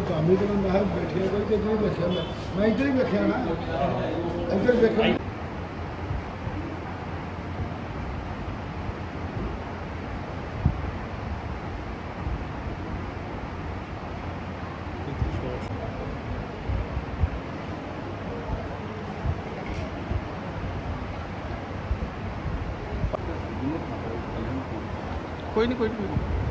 ਕੰਮ ਤਾਂ ਮੈਂ ਕਿਹਾ ਬੈਠਿਆ ਕੋਈ ਕਿ ਨਹੀਂ ਵੇਖਿਆ ਮੈਂ? ਮੈਂ ਇੱਧਰ ਹੀ ਵੇਖਿਆ ਨਾ। ਇੱਧਰ ਵੇਖਿਆ ਕੋਈ ਨਹੀਂ ਕੋਈ ਨਹੀਂ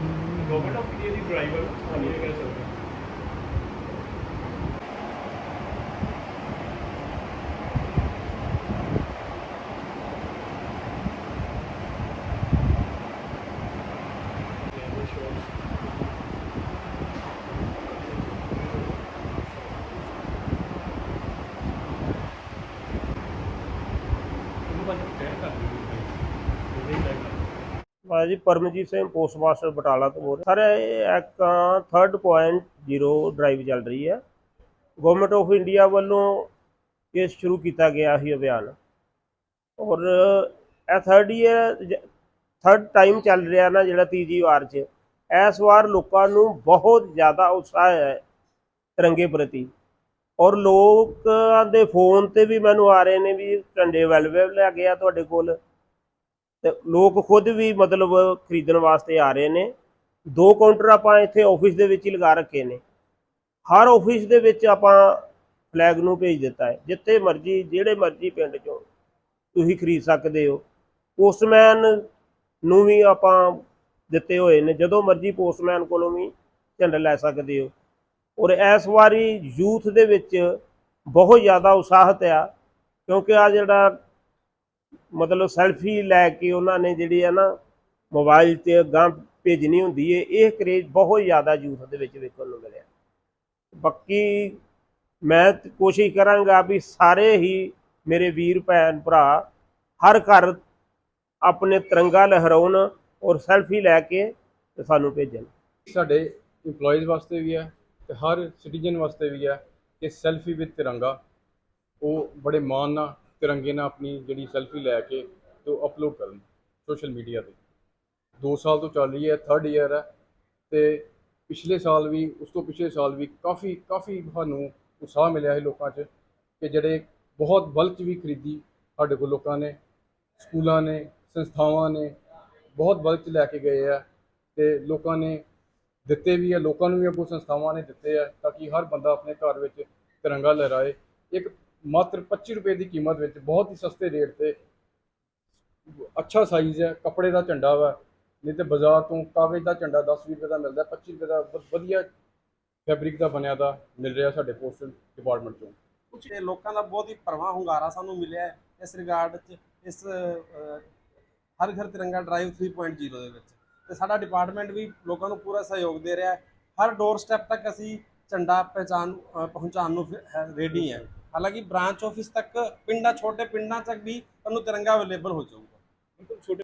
ਗਵਰਨਮੈਂਟ ਆਫ ਇੰਡੀਆ ਦੀ ਡਰਾਈਵਰ ਹਾਨੀ ਇਹ ਕਹਿ ਸਕਦੇ ਉਹਨੂੰ ਬਸ ਕਹਿ ਕਰ ਦਿਓ ਜੀ। ਮੈਂ ਜੀ ਪਰਮਜੀਤ ਸਿੰਘ ਪੋਸਟ ਮਾਸਟਰ ਬਟਾਲਾ ਤੋਂ ਬੋਲ ਰਿਹਾ। ਸਰ, ਇਹ ਇੱਕ 3.0 ਡਰਾਈਵ ਚੱਲ ਰਹੀ ਹੈ। ਗਵਰਨਮੈਂਟ ਆਫ ਇੰਡੀਆ ਵੱਲੋਂ ਇਹ ਸ਼ੁਰੂ ਕੀਤਾ ਗਿਆ ਸੀ ਅਭਿਆਨ। ਔਰ ਇਹ ਥਰਡ ਈਅਰ ਥਰਡ ਟਾਈਮ ਚੱਲ ਰਿਹਾ ਨਾ ਜਿਹੜਾ ਤੀਜੀ ਵਾਰ 'ਚ। ਇਸ ਵਾਰ ਲੋਕਾਂ ਨੂੰ ਬਹੁਤ ਜ਼ਿਆਦਾ ਉਤਸ਼ਾਹ ਹੈ ਤਿਰੰਗੇ ਪ੍ਰਤੀ। ਔਰ ਲੋਕਾਂ ਦੇ ਫੋਨ ਤੇ ਵੀ ਮੈਨੂੰ ਆ ਰਹੇ ਨੇ ਵੀ ਝੰਡੇ ਵੈਲ ਵੈਲ ਲੈ ਗਿਆ ਤੁਹਾਡੇ ਕੋਲ। ਤੇ ਲੋਕ ਖੁਦ ਵੀ ਮਤਲਬ ਖਰੀਦਣ ਵਾਸਤੇ ਆ ਰਹੇ ਨੇ। ਦੋ ਕਾਊਂਟਰ ਆਪਾਂ ਇੱਥੇ ਆਫਿਸ ਦੇ ਵਿੱਚ ਹੀ ਲਗਾ ਰੱਖੇ ਨੇ। ਹਰ ਆਫਿਸ ਦੇ ਵਿੱਚ ਆਪਾਂ ਫਲੈਗ ਨੂੰ ਭੇਜ ਦਿੱਤਾ ਹੈ। ਜਿੱਥੇ ਮਰਜ਼ੀ, ਜਿਹੜੇ ਮਰਜ਼ੀ ਪਿੰਡ ਚੋਂ ਤੁਸੀਂ ਖਰੀਦ ਸਕਦੇ ਹੋ। ਪੋਸਟਮੈਨ ਨੂੰ ਵੀ ਆਪਾਂ ਦਿੱਤੇ ਹੋਏ ਨੇ। ਜਦੋਂ ਮਰਜ਼ੀ ਪੋਸਟਮੈਨ ਕੋਲੋਂ ਵੀ ਝੰਡਾ ਲੈ ਸਕਦੇ ਹੋ। ਔਰ ਇਸ ਵਾਰੀ ਯੂਥ ਦੇ ਵਿੱਚ ਬਹੁਤ ਜ਼ਿਆਦਾ ਉਤਸ਼ਾਹਤ ਆ। ਕਿਉਂਕਿ ਆ ਜਿਹੜਾ ਮਤਲਬ ਸੈਲਫੀ ਲੈ ਕੇ ਉਹਨਾਂ ਨੇ ਜਿਹੜੀ ਆ ਨਾ ਮੋਬਾਈਲ ਤੇ ਗਾਂ ਭੇਜਣੀ ਹੁੰਦੀ ਹੈ ਇਹ ਕਰੇਜ ਬਹੁਤ ਜ਼ਿਆਦਾ ਯੂਥ ਦੇ ਵਿੱਚ ਵੇਖਣ ਨੂੰ ਮਿਲਿਆ। ਬਾਕੀ ਮੈਂ ਕੋਸ਼ਿਸ਼ ਕਰਾਂਗਾ ਵੀ ਸਾਰੇ ਹੀ ਮੇਰੇ ਵੀਰ, ਭੈਣ, ਭਰਾ ਹਰ ਘਰ ਆਪਣੇ ਤਿਰੰਗਾ ਲਹਿਰਾਉਣ ਔਰ ਸੈਲਫੀ ਲੈ ਕੇ ਤੇ ਸਾਨੂੰ ਭੇਜਣ। ਸਾਡੇ EMPLOYEES ਵਾਸਤੇ ਵੀ ਹੈ ਤੇ ਹਰ ਸਿਟੀਜ਼ਨ ਵਾਸਤੇ ਵੀ ਹੈ ਕਿ ਸੈਲਫੀ ਵਿਦ ਤਿਰੰਗਾ, ਉਹ ਬੜੇ ਮਾਣ ਨਾਲ ਤਿਰੰਗੇ ਨਾਲ ਆਪਣੀ ਜਿਹੜੀ ਸੈਲਫੀ ਲੈ ਕੇ ਤੇ ਉਹ ਅਪਲੋਡ ਕਰਨ ਸੋਸ਼ਲ ਮੀਡੀਆ ਤੇ। 2 ਸਾਲ ਤੋਂ ਚੱਲ ਰਹੀ ਹੈ ਥਰਡ ਈਅਰ ਹੈ ਤੇ ਪਿਛਲੇ ਸਾਲ ਵੀ, ਉਸ ਤੋਂ ਪਿਛਲੇ ਸਾਲ ਵੀ ਕਾਫੀ ਕਾਫੀ ਸਾਨੂੰ ਉਤਸ਼ਾਹ ਮਿਲਿਆ ਹੈ ਲੋਕਾਂ 'ਚ ਕਿ ਜਿਹੜੇ ਬਹੁਤ ਬਲਕ 'ਚ ਵੀ ਖਰੀਦੀ ਸਾਡੇ ਕੋਲ ਲੋਕਾਂ ਨੇ, ਸਕੂਲਾਂ ਨੇ, ਸੰਸਥਾਵਾਂ ਨੇ, ਬਹੁਤ ਬਲਕ 'ਚ ਲੈ ਕੇ ਗਏ ਆ ਤੇ ਲੋਕਾਂ ਨੇ ਦਿੱਤੇ ਵੀ ਆ, ਲੋਕਾਂ ਨੂੰ ਵੀ ਅੱਗੋਂ ਸੰਸਥਾਵਾਂ ਨੇ ਦਿੱਤੇ ਆ ਤਾਂ ਕਿ ਹਰ ਬੰਦਾ ਆਪਣੇ ਘਰ ਵਿੱਚ ਤਿਰੰਗਾ ਲਹਿਰਾਏ। ਇੱਕ ਮਾਤਰ 25 ਰੁਪਏ ਦੀ ਕੀਮਤ ਵਿੱਚ ਬਹੁਤ ਹੀ ਸਸਤੇ ਰੇਟ ਤੇ ਅੱਛਾ ਸਾਈਜ਼ ਹੈ, ਕੱਪੜੇ ਦਾ ਝੰਡਾ ਵਾ, ਨਹੀਂ ਤੇ ਬਾਜ਼ਾਰ ਤੋਂ ਕਾਗਜ਼ ਦਾ ਝੰਡਾ 10 ਰੁਪਏ ਦਾ ਮਿਲਦਾ 25 ਰੁਪਏ ਦਾ ਵ- ਵਧੀਆ ਫੈਬਰਿਕ ਦਾ ਬਣਿਆ ਦਾ ਮਿਲ ਰਿਹਾ ਸਾਡੇ ਪੋਸਟਲ ਡਿਪਾਰਟਮੈਂਟ ਤੋਂ ਕੁਝ ਲੋਕਾਂ ਦਾ ਬਹੁਤ ਹੀ ਭਰਵਾਂ ਹੁੰਗਾਰਾ ਸਾਨੂੰ ਮਿਲਿਆ ਇਸ ਰਿਗਾਰਡ 'ਚ, ਇਸ ਹਰ ਘਰ ਤਿਰੰਗਾ ਡਰਾਈਵ 3.0 ਦੇ ਵਿੱਚ। ਤੇ ਸਾਡਾ ਡਿਪਾਰਟਮੈਂਟ ਵੀ ਲੋਕਾਂ ਨੂੰ ਪੂਰਾ ਸਹਿਯੋਗ ਦੇ ਰਿਹਾ ਹੈ। ਹਰ ਡੋਰ ਸਟੈਪ ਤੱਕ ਅਸੀਂ ਝੰਡਾ ਪਹਿਚਾਨ ਪਹੁੰਚਾਉਣ ਨੂੰ ਰੈਡੀ ਹੈ। ਹਾਲਾਂਕਿ ਬ੍ਰਾਂਚ ਆਫਿਸ ਤੱਕ, ਪਿੰਡਾਂ, ਛੋਟੇ ਪਿੰਡਾਂ ਤੱਕ ਵੀ ਤੁਹਾਨੂੰ ਤਿਰੰਗਾ ਅਵੇਲੇਬਲ ਹੋ ਜਾਊਗਾ। ਬਿਲਕੁਲ, ਛੋਟੇ